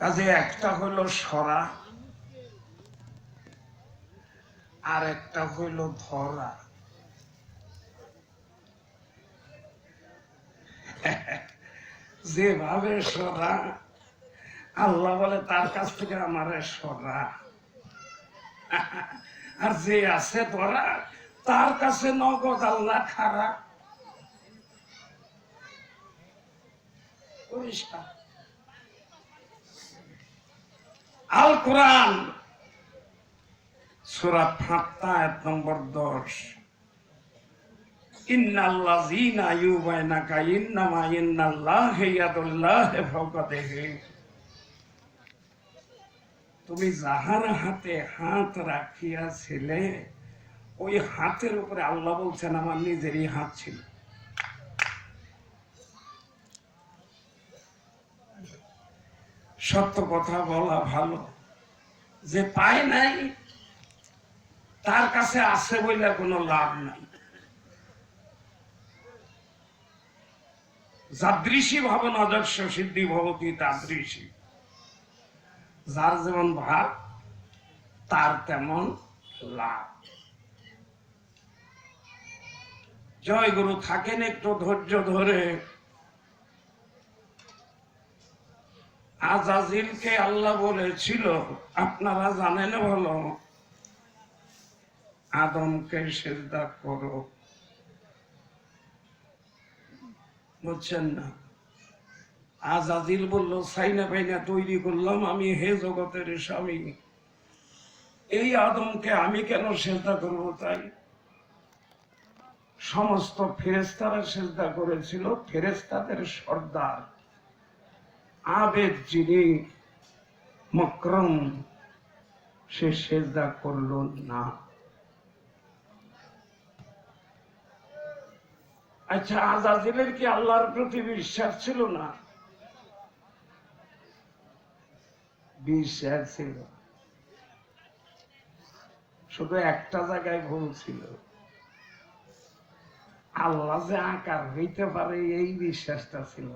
কাজে একটা হইল সরা, আর একটা হইল ধরা। যেভাবে সরা, আল্লাহ বলে তার কাছ থেকে আমারে সরা। আর যে আছে ধরা, তার কাছে নগদ আল্লাহ খারা। পরিষ্কার। আল কোরআন। সুরা ফাত্তা এক নম্বর দশ। তুমি যাহার হাতে হাত রাখিয়াছিলে, ওই হাতের উপরে আল্লাহ বলছেন, আমার নিজেরই হাত ছিল। সত্য কথা বলা ভালো। যে পায় নাই, তার কাছে আছে বলে কোনো লাভ নাই। যাদৃশী ভাব নজস্ব সিদ্ধি ভবতী তাদৃশী। যার যেমন ভাব, তার তেমন লাভ। জয় গুরু থাকেন একটু ধৈর্য ধরে। আজাজিলকে আল্লাহ বলেছিল, আপনারা জানেন বলো আদমকে সেজদা করো। বুঝছেন না? আজাদিল বলল, সাইনা ফাইনা তৈরি করলাম, আমি হে জগতের স্বামী। এই আদমকে আমি কেন সেজদা করব তাই? সমস্ত ফেরেস্তারা সেজদা করেছিল ফেরেস্তাদের সর্দার। আবেদ যিনি মক্রম, সে সেজদা করল না। আচ্ছা আজাজিলের কি আল্লাহর প্রতি বিশ্বাস ছিল না? বিশ্বাস ছিল। শুধু একটা জায়গায় ভুল ছিল। আল্লাহ যে আকার হইতে পারে, এই বিশ্বাসটা ছিল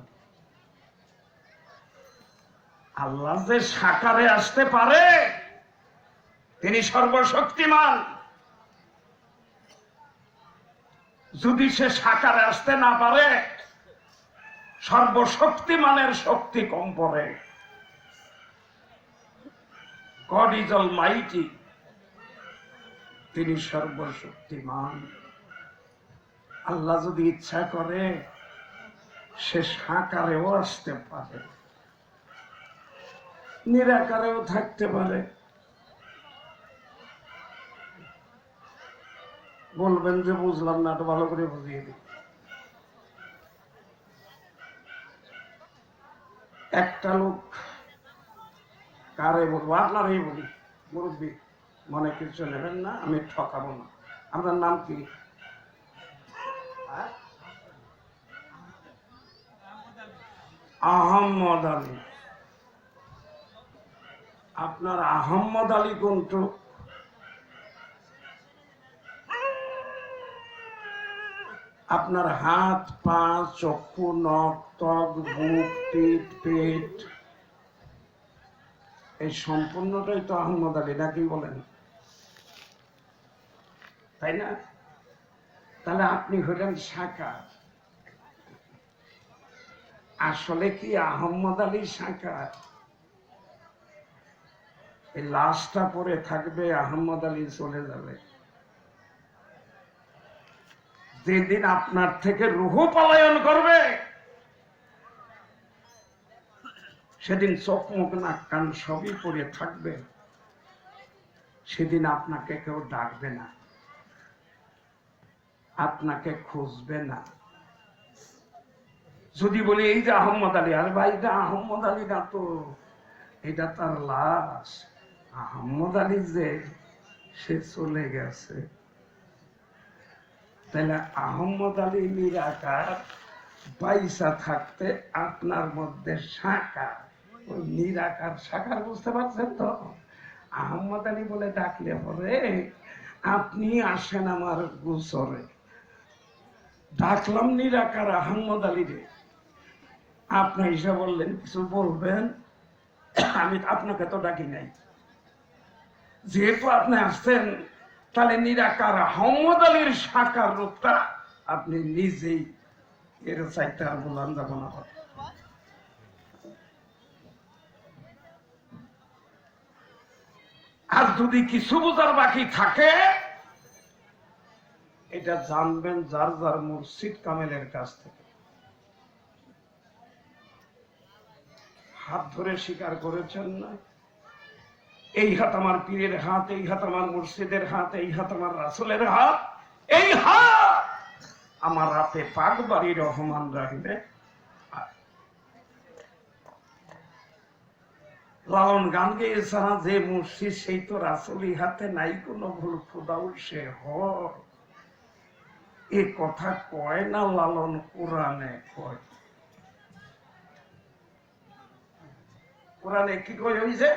আল্লাহ যে সাকারে আসতে পারে, তিনি সর্বশক্তিমান। যদি সে সাকারে আসতে না পারে, সর্বশক্তিমানের শক্তি কম পড়ে। গড ইজ অল মাইটি তিনি সর্বশক্তিমান। আল্লাহ যদি ইচ্ছা করে, সে সাকারেও আসতে পারে। নিরাকারেও থাকতে পারে। বলবেন যে বুঝলাম না তো ভালো করে বুঝিয়ে দিই। একটা লোক, কারে বলব? আপনারই বলি, মুরব্বী, মনে কিছু নেবেন না? আমি ঠকাবো না। আপনার নাম কি? আহম্মদ আলী। আপনার আহম্মদ আলী কোনটু আপনার হাত, পা, চক্ষু, নখ, ত্বক, বুক পিঠ পেট। এই সম্পূর্ণটাই তো আহম্মদ আলী, নাকি বলেন? তাই না? তাহলে আপনি হলেন সাকার। আসলে কি আহম্মদ আলী সাকার? এই লাশটা পরে থাকবে আহম্মদ আলী চলে যাবে। যেদিন আপনার থেকে রুহ পলায়ন করবে, সেদিন চোখ মুখ নাক কান সবই পরে থাকবে। সেদিন আপনাকে কেউ ডাকবে না, আপনাকে খুঁজবে না। যদি বলি, এই যে আহম্মদ আলী, আর ভাই, এটা আহম্মদ আলী না তো, এটা তার লাশ। আহম্মদ আলী যে সে চলে গেছে, তাহলে আহম্মদ আলী নিরাকার পয়সা থাকতে আপনার মধ্যে শাখা। নিরাকার শাখার বুঝতে পারছেন তো? আহম্মদ আলী বলে ডাকলে পরে আপনি আসেন আমার গোসরে। ডাকলাম নিরাকার আহম্মদ আলী রে আপনি এসে বললেন, কিছু বলবেন? আমি আপনাকে তো ডাকি নাই। যেহেতু আপনি আসছেন, তাহলে নিরাকার আহমদ আলীর সাকার রূপটা আপনি নিজেই এর চাইতে আর বললাম যাব না আর যদি কিছু বোঝার বাকি থাকে, এটা জানবেন যার যার মুর্শিদ কামেলের কাছ থেকে। হাত ধরে স্বীকার করেছেন না? এই হাত আমার পীরের হাত, এই হাত আমার মুর্শিদের হাত, এই হাত আমার রাসুলের হাত, এই হাত আমার রাতে পাক বাড়ি রহমান রাহিবে লালন গান গেয়েছে না যে মুর্শিদ, সেই তো রাসুলি হাতে নাই, কোনো ভুল খুদাউল সে হর এ কথা কয় না লালন কোরআনে কয়? কোরআনে কি কয় হইছে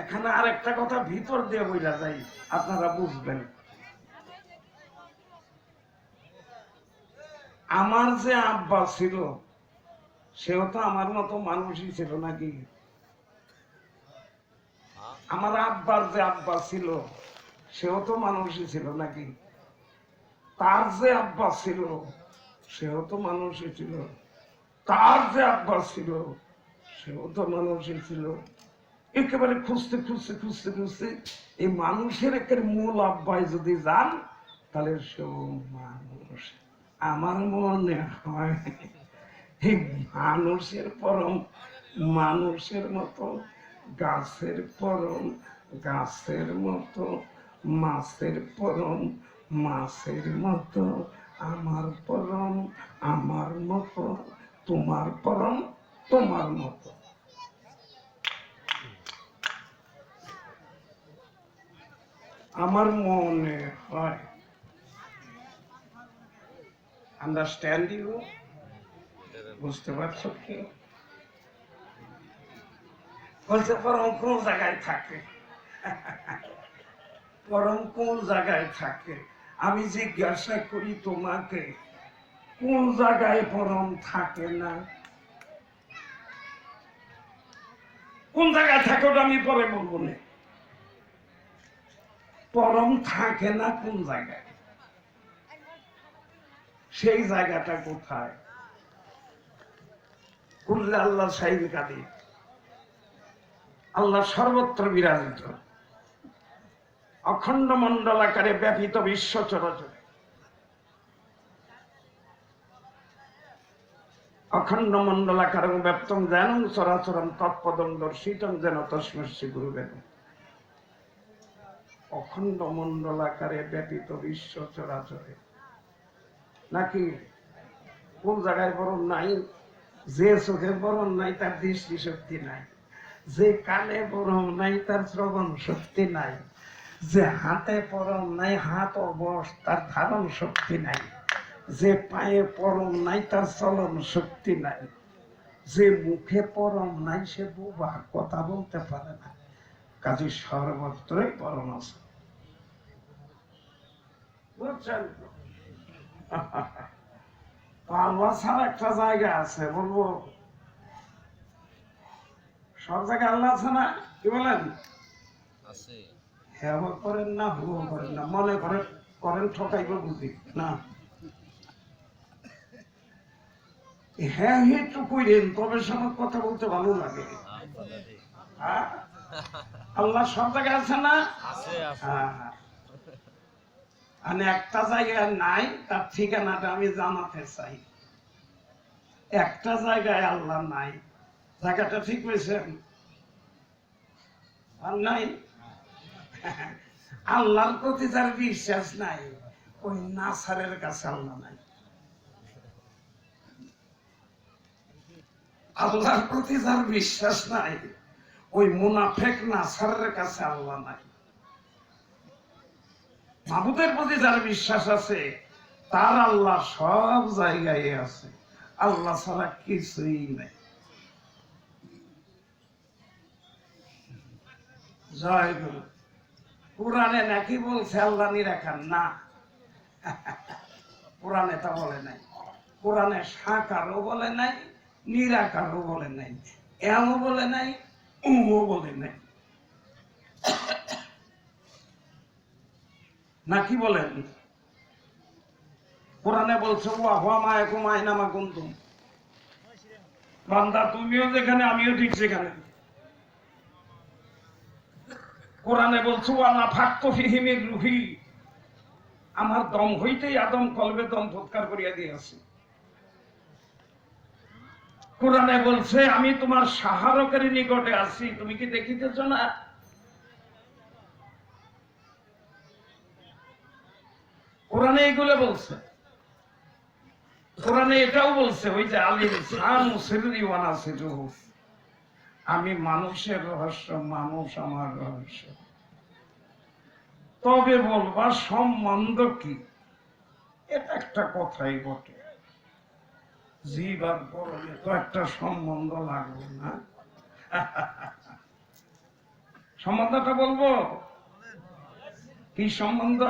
এখানে আরেকটা কথা ভিতর দিয়ে বইলা যাই, আপনারা বুঝবেন। আমার যে আব্বা ছিল, সেও তো আমার মতো মানুষই ছিল নাকি? আমার আব্বার যে আব্বা ছিল, সেও তো মানুষই ছিল নাকি? তার যে আব্বা ছিল, সেও তো মানুষই ছিল। তার যে আব্বা ছিল, সেও তো মানুষই ছিল। একেবারে খুঁজতে খুঁজতে খুঁজতে খুঁজতে এই মানুষের একের মূল আব্বায় যদি যান, তাহলে সেও মানুষ। আমার মনে হয় এই মানুষের পরম, মানুষের মতো, গাছের পরম, গাছের মতো, মাছের পরম মাছের মতো আমার পরম, আমার মতো, তোমার পরম, তোমার মতো। আমার মনে হয় আন্ডারস্ট্যান্ড ইউ বুঝতে পারছ কি? বলছে, পরম কোন জায়গায় থাকে? পরম কোন জায়গায় থাকে? আমি জিজ্ঞাসা করি তোমাকে, কোন জায়গায় পরম থাকে না? কোন জায়গায় থাকে ওটা আমি পরে বলব না। পরম থাকে না কোন জায়গায়? সেই জায়গাটা কোথায়? কুল্লে আল্লাহ সাইন কাদির। আল্লাহ সর্বত্র বিরাজিত। অখণ্ড মন্ডল আকারে ব্যাপিত বিশ্ব চরাচরে অখণ্ড মন্ডল আকারে ব্যাপ্তম যেন চরাচরম তৎপদম দর্শিতম যেন তস্মস্যি গুরুবেন অখণ্ড মন্ডল আকারে ব্যাপিত বিশ্ব চরাচরে। নাকি কোন জায়গায় বরং নাই? যে চোখে বরং নাই, তার দৃষ্টি শক্তি নাই। যে কানে পরম নাই, তার শ্রবণ শক্তি নাই। যে হাতে পরম নাই, হাত অবশ, তার ধারণ শক্তি নাই। যে পায়ে পরম নাই, তার চলন শক্তি নাই। যে মুখে পরম নাই, সে বুবা কথা বলতে পারে না। কাজে সর্বত্রই পরম আছে। বুঝছেন? একটা জায়গা আছে, বলব। সব জায়গায় আল্লাহ আছে না? কি বলেন? আছে। হ্যাঁ করেন না হুও করেন না। মনে করেন করেন ঠকাইব বুঝি। না। হ্যাঁ কইরেন তবে সময় কথা বলতে ভালো লাগে। হ্যাঁ? আল্লাহ সব জায়গায় আছে না? হ্যাঁ মানে একটা জায়গায় নাই তার ঠিকানাটা আমি জানাতে চাই। একটা জায়গায় আল্লাহ নাই। জায়গাটা ঠিক হয়েছেন আর নাই? আল্লাহর প্রতি যার বিশ্বাস নাই, ওই নাসারের কাছে আল্লাহ নাই। আল্লাহর প্রতি যার বিশ্বাস নাই, ওই মুনাফেক নাসারের কাছে আল্লাহ নাই। মাহবুদের প্রতি যার বিশ্বাস আছে, তার আল্লাহ সব জায়গায় আছে। আল্লাহ ছাড়া কিছুই নেই। জয় গুরু। কোরআনে নাকি বলছে আল্লাহ নিরাকার না। কোরআনে তা বলে নাই। কোরআনে সাকারও বলে নাই নিরাকারও বলে নাই এমও বলে নাই উমও বলে নাই। নাকি বলেন? কোরআনে বলছে ওয়া হুয়া মায়াকুম আইনামা কুনতুম। বান্দা, তুমিও যেখানে, আমিও ঠিক সেখানে। কোরআনে বলছে ওয়া নাফাক্তু ফিহি মির রুহি আমার দম হইতেই আদম কলবে দম ফুৎকার করিয়া দিয়েছে। কোরআনে বলছে, আমি তোমার সাহারকের নিকটে আছি, তুমি কি দেখিতেছ না? কোরআনে এগুলো বলছে। কোরআনে এটাও বলছে, ওই যে আলিম সান সিররি ওয়ানা সিরুহু। আমি মানুষের রহস্য, মানুষ আমার রহস্য। তবে বলবা, সম্বন্ধ কি? এটা একটা কথাই বটে। জীব আর গরমে তো একটা সম্বন্ধ লাগবে না। সম্বন্ধটা বলব? কি সম্বন্ধ?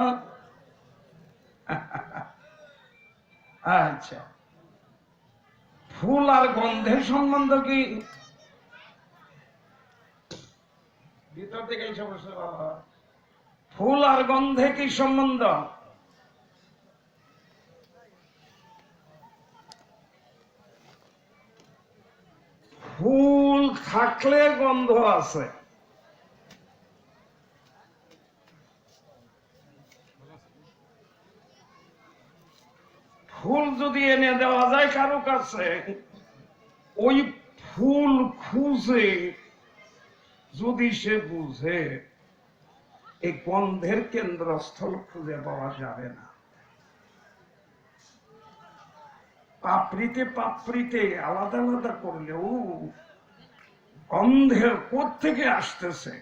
আচ্ছা। ফুল আর গন্ধের সম্বন্ধ কি? ভিতর থেকে এই সমস্যা ফুল আর গন্ধে কি সম্বন্ধ? ফুল থাকলে গন্ধ আছে। ফুল যদি এনে দেওয়া যায় কারও কাছে, ওই ফুল খুঁজে যদি সে বুঝে এই গন্ধের কেন্দ্রস্থল খুঁজে পাওয়া যাবে না। পাপড়িতে পাপড়িতে আলাদা আলাদা করলেও গন্ধের থেকে আসতেছে?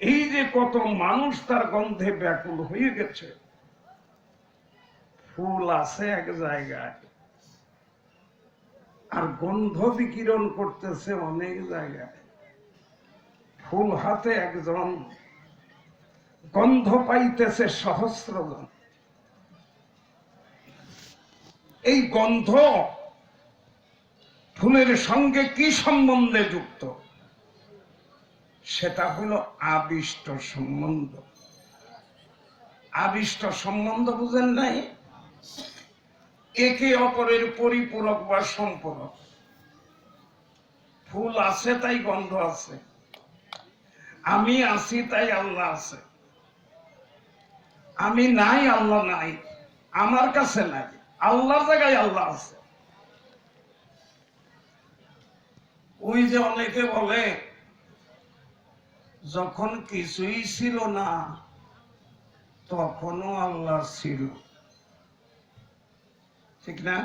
এই যে কত মানুষ তার গন্ধে ব্যাকুল হয়ে গেছে। ফুল আছে এক জায়গায়, আর গন্ধ বিকিরণ করতেছে অনেক জায়গায়। ফুল হাতে একজন গন্ধ পাইতেছে সহস্রজন? এই গন্ধ ফুলের সঙ্গে কি সম্বন্ধে যুক্ত? সেটা হলো আবিষ্ট সম্বন্ধ। আবিষ্ট সম্বন্ধ বুঝেন নাই? একে অপরের পরিপূরক বা সম্পূরক। ফুল আছে তাই গন্ধ আছে। আমি আছি তাই আল্লাহ আছে। আমি নাই, আল্লাহ নাই। আমার কাছে নাই। আল্লাহর জায়গায় আল্লাহ আছে। ওই যে অনেকে বলে, যখন কিছুই ছিল না, তখনও আল্লাহ ছিল। ঠিক না?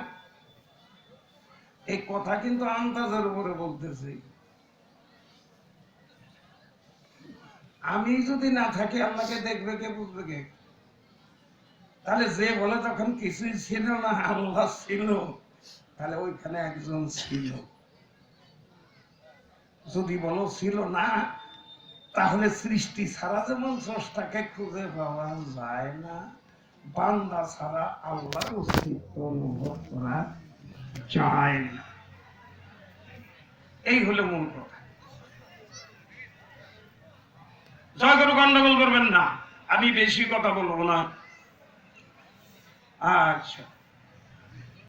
এই কথা কিন্তু আন্দাজের উপরে বলতেছি। আমি যদি না থাকি, আল্লাহকে দেখবে কে, বুঝবে কে? তাহলে যে বলে তখন কিছুই ছিল না, আল্লাহ ছিল। তাহলে ওইখানে একজন ছিল। যদি বলো ছিল না, তাহলে সৃষ্টি ছাড়া যেমন স্রষ্টাকে খুঁজে পাওয়া যায় না, বান্দা ছাড়া আল্লাহর অস্তিত্ব অনুভব করা যায় না। এই হলো মূল কথা। জয় করে গন্ডগোল করবেন না আমি বেশি কথা বলব না। আচ্ছা।